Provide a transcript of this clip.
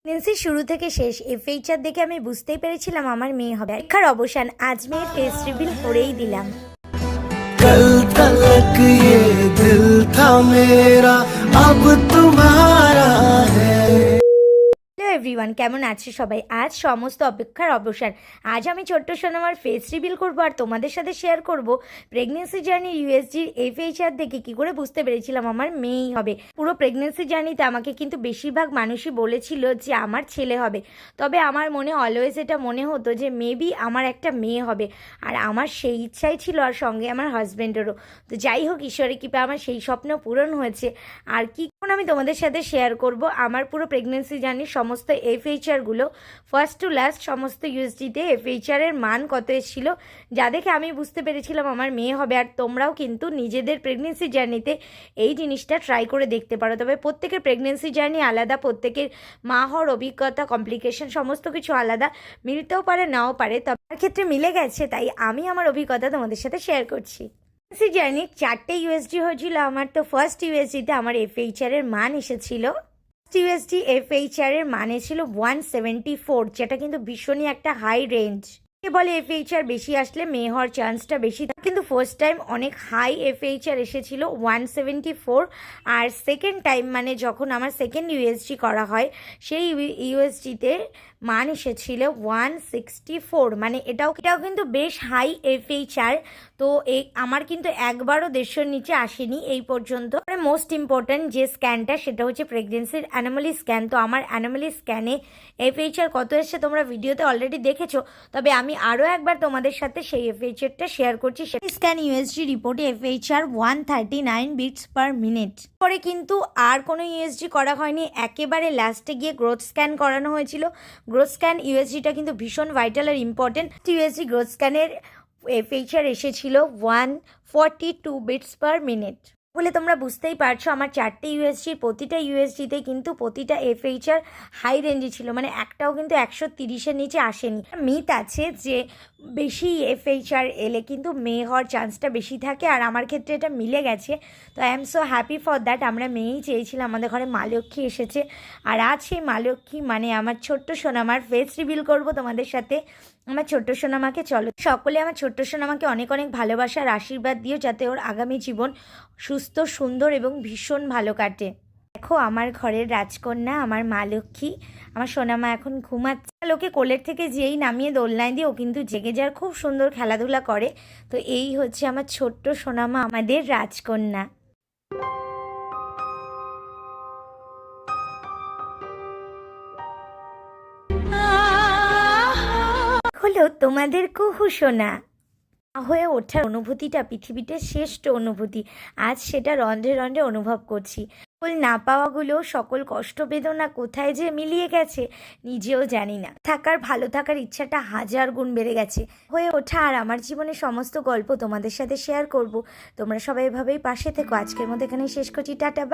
প্রেগনেন্সির শুরু থেকে শেষ এফএইচআর দেখে আমি বুঝতেই পেরেছিলাম আমার মেয়ে হবে পরীক্ষার অবসান আজ মেয়ের ফেস রিভিল করেই দিলাম कल तलक ये दिल था मेरा अब तुम्हारा है হ্যালো এভরিওয়ান কেমন আছে সবাই? আজ সমস্ত অপেক্ষার অবসান। আজ আমি ছোট্ট সোনামার ফেস রিভিল করব আর তোমাদের সাথে শেয়ার করব প্রেগনেন্সি জার্নি ইউএসজির এফএইচআর দেখে কি করে বুঝতে পেরেছিলাম আমার মেয়েই হবে। পুরো প্রেগনেন্সি জার্নিতে আমাকে কিন্তু বেশিরভাগ মানুষই বলেছিল যে আমার ছেলে হবে। তবে আমার মনে অলওয়েজ এটা মনে হতো যে মেবি আমার একটা মেয়ে হবে। আর আমার সেই ইচ্ছাই ছিল আর সঙ্গে আমার হাজব্যান্ডেরও তো যাই হোক, ঈশ্বরের কৃপা আমার সেই স্বপ্ন পূরণ হয়েছে। আর কি এখন আমি তোমাদের সাথে শেয়ার করব আমার পুরো প্রেগনেন্সি জার্নির সমস্ত এফএইচআরগুলো ফার্স্ট টু লাস্ট সমস্ত ইউএসডিতে এফএইচআর এর মান কত এসেছিল, যা দেখে আমি বুঝতে পেরেছিলাম আমার মেয়ে হবে। আর তোমরাও কিন্তু নিজেদের প্রেগনেন্সি জার্নিতে এই জিনিসটা ট্রাই করে দেখতে পারো। তবে প্রত্যেকের প্রেগনেন্সি জার্নি আলাদা, প্রত্যেকের মা হওয়ার অভিজ্ঞতা কমপ্লিকেশন সমস্ত কিছু আলাদা, মিলতেও পারে, নাও পারে। তবে ক্ষেত্রে মিলে গেছে, তাই আমি আমার অভিজ্ঞতা তোমাদের সাথে শেয়ার করছি। প্রেগনেন্সি জার্নির চারটে ইউএসডি হয়েছিল, আমার তো ফার্স্ট ইউএসডিতে আমার এফএইচআর এর মান এসেছিল। ইউএসডি এফএইচআর এর মানে ছিল ওয়ান সেভেন্টি ফোর যেটা কিন্তু ভীষণই একটা হাই রেঞ্জ বলে এফএইচআর বেশি আসলে মেয়ে হওয়ার চান্সটা বেশি কিন্তু ফার্স্ট টাইম অনেক হাই এফএইচআর এসেছিল ওয়ান সেভেন্টি ফোর আর সেকেন্ড টাইম মানে যখন আমার সেকেন্ড ইউএসজি করা হয়, সেই ইউএসজিতে মান এসেছিল ওয়ান সিক্সটি ফোর মানে এটাও এটাও কিন্তু বেশ হাই এফএইচআর তো এই আমার কিন্তু একবারও দেড়শোর নিচে আসেনি এই পর্যন্ত। মানে মোস্ট ইম্পর্ট্যান্ট যে স্ক্যানটা সেটা হচ্ছে প্রেগনেন্সির অ্যানোমালি স্ক্যান তো আমার অ্যানোমালি স্ক্যানে এফএইচআর কত এসছে তোমরা ভিডিওতে অলরেডি দেখেছ, তবে আমি আরও একবার তোমাদের সাথে সেই এফএইচআরটা শেয়ার করছি। সেই স্ক্যান ইউএসজি রিপোর্টে FHR one thirty nine beats per minute পরে কিন্তু আর কোনো ইউএসজি করা হয়নি, একেবারে লাস্টে গিয়ে গ্রোথ স্ক্যান করানো হয়েছিল। গ্রোথ স্ক্যান ইউএসজিটা কিন্তু ভীষণ ভাইটাল আর ইম্পর্টেন্ট ইউএসজি গ্রোথ স্ক্যানের ফিচার এসেছিল one forty two beats per minute বলে তোমরা বুঝতেই পারছ, আমার চারটে ইউএসজির প্রতিটা ইউএসজিতে কিন্তু প্রতিটা এফএইচআর হাই রেঞ্জে ছিল। মানে একটাও কিন্তু একশো তিরিশের নিচে আসেনি। মিথ আছে যে, বেশি এফএইচআর এলে কিন্তু মেয়ে হওয়ার চান্সটা বেশি থাকে আর আমার ক্ষেত্রে এটা মিলে গেছে। তো I am so happy for that আমরা মেয়েই চেয়েছিলাম, আমাদের ঘরে মা লক্ষ্মী এসেছে। আর আজ সেই মা লক্ষ্মী মানে আমার ছোট্ট সোনামার ফেস রিভিল করব তোমাদের সাথে। আমার ছোট্ট সোনামাকে চলো। সকলে আমার ছোট্ট সোনামাকে অনেক অনেক ভালোবাসা আর আশীর্বাদ দিও যাতে ওর আগামী জীবন সুস্থ, সুন্দর এবং ভীষণ ভালো কাটে। দেখো, আমার ঘরের রাজকন্যা, আমার মা লক্ষ্মী, আমার সোনামা এখন ঘুমাচ্ছে। লোকে কোলের থেকে যেই নামিয়ে দোলনায় দিয়ে ও কিন্তু জেগে যাওয়ার খুব সুন্দর খেলাধুলা করে। তো এই হচ্ছে আমার ছোট্ট সোনামা, আমাদের রাজকন্যা। হলো তোমাদের কুহু সোনা। হয়ে ওঠার অনুভূতিটা পৃথিবীতে শ্রেষ্ঠ অনুভূতি। আজ সেটা রন্ধ্রে রন্ধ্রে অনুভব করছি। সকল না পাওয়াগুলো, সকল কষ্ট বেদনা কোথায় যে মিলিয়ে গেছে, নিজেও জানি না। থাকার, ভালো থাকার ইচ্ছাটা হাজার গুণ বেড়ে গেছে। হয়ে ওঠা আর আমার জীবনের সমস্ত গল্প তোমাদের সাথে শেয়ার করব। তোমরা সবাই এভাবেই পাশে থেকো। আজকের মধ্যে এখানে শেষ করছি। টাটা